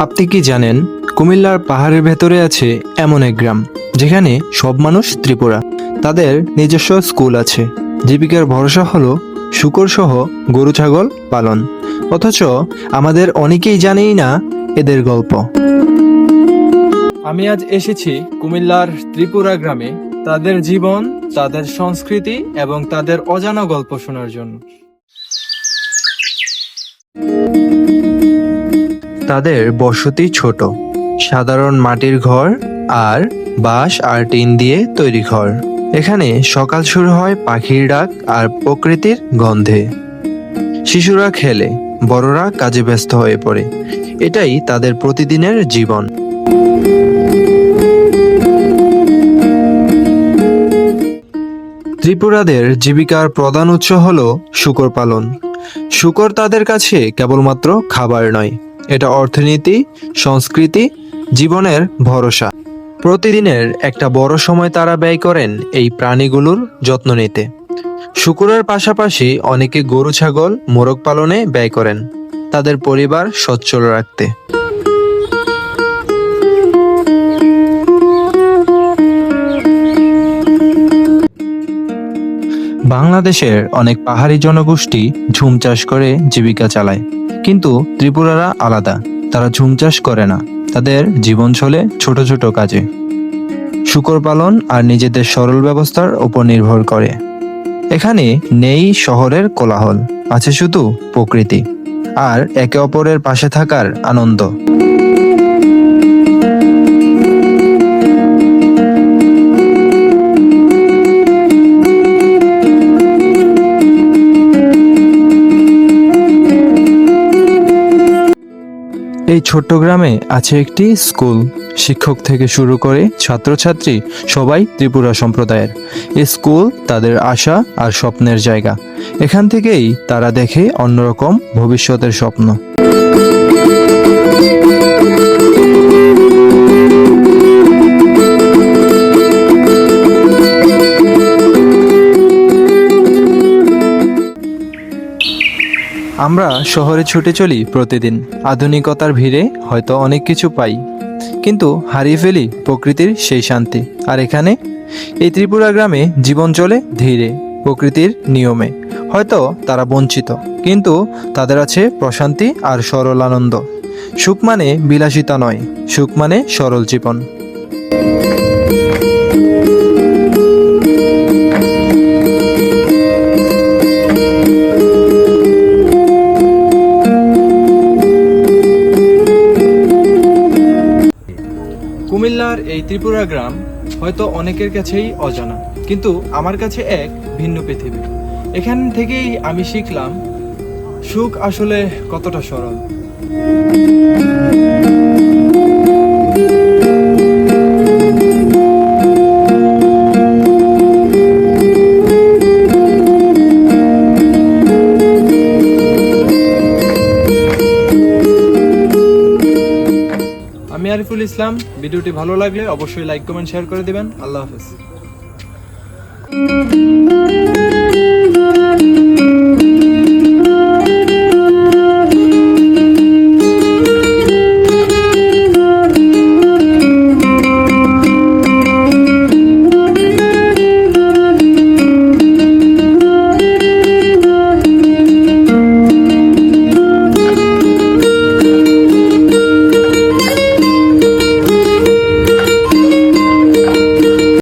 আপনি কি জানেন, কুমিল্লার পাহাড়ের ভেতরে আছে এমন এক গ্রাম, যেখানে সব মানুষ ত্রিপুরা। তাদের নিজস্ব স্কুল আছে। জীবিকার ভরসা হলো শুকর সহ গরু, ছাগল পালন। অথচ আমাদের অনেকেই জানেই না এদের গল্প। আমি আজ এসেছি কুমিল্লার ত্রিপুরা গ্রামে। তাদের জীবন, তাদের সংস্কৃতি এবং তাদের অজানা গল্প শোনার জন্য। তাদের বসতি ছোট। সাধারণ মাটির ঘর আর বাঁশ আর টিন দিয়ে তৈরি ঘর। এখানে সকাল শুরু হয় পাখির ডাক আর প্রকৃতির গন্ধে। শিশুরা খেলে, বড়রা কাজে ব্যস্ত হয়ে পড়ে। এটাই তাদের প্রতিদিনের জীবন। ত্রিপুরাদের জীবিকার প্রধান উৎস হল শুকর পালন। শুকর তাদের কাছে কেবলমাত্র খাবার নয় এটা অর্থনীতি, সংস্কৃতি, জীবনের ভরসা। প্রতিদিনের একটা বড় সময় তারা ব্যয় করেন এই প্রাণীগুলোর যত্ন নিতে। শুকুরের পাশাপাশি অনেকে গরু, ছাগল, মোরগ পালনে ব্যয় করেন। তাদের পরিবার সচ্ছল রাখতে। বাংলাদেশের অনেক পাহাড়ি জনগোষ্ঠী ঝুম চাষ করে জীবিকা চালায়। কিন্তু ত্রিপুরারা আলাদা, তারা ঝুম চাষ করে না। তাদের জীবন চলে ছোট ছোট কাজে। শুকর পালন আর নিজেদের সরল ব্যবস্থার উপর নির্ভর করে। এখানে নেই শহরের কোলাহল, আছে শুধু প্রকৃতি। আর একে অপরের পাশে থাকার আনন্দ। এই ছোট্ট গ্রামে আছে একটি স্কুল। শিক্ষক থেকে শুরু করে ছাত্রছাত্রী, সবাই ত্রিপুরা সম্প্রদায়ের। এই স্কুল তাদের আশা আর স্বপ্নের জায়গা। এখান থেকেই তারা দেখে অন্যরকম ভবিষ্যতের স্বপ্ন। আমরা শহরে ছুটে চলি প্রতিদিন। আধুনিকতার ভিড়ে হয়তো অনেক কিছু পাই। কিন্তু হারিয়ে ফেলি প্রকৃতির সেই শান্তি। আর এখানে? এই ত্রিপুরা গ্রামে জীবন চলে ধীরে, প্রকৃতির নিয়মে। হয়তো তারা বঞ্চিত, কিন্তু তাদের আছে প্রশান্তি আর সরল আনন্দ। সুখ মানে বিলাসিতা নয়, সুখ মানে সরল জীবন। এই ত্রিপুরা গ্রাম হয়তো অনেকের কাছেই অজানা, কিন্তু আমার কাছে এক ভিন্ন পৃথিবী। এখান থেকেই আমি শিখলাম সুখ আসলে কতটা সরল। আমি আরিফুল ইসলাম ভিডিওটি ভালো লাগলে অবশ্যই লাইক কমেন্ট শেয়ার করে দিবেন। আল্লাহ হাফেজ।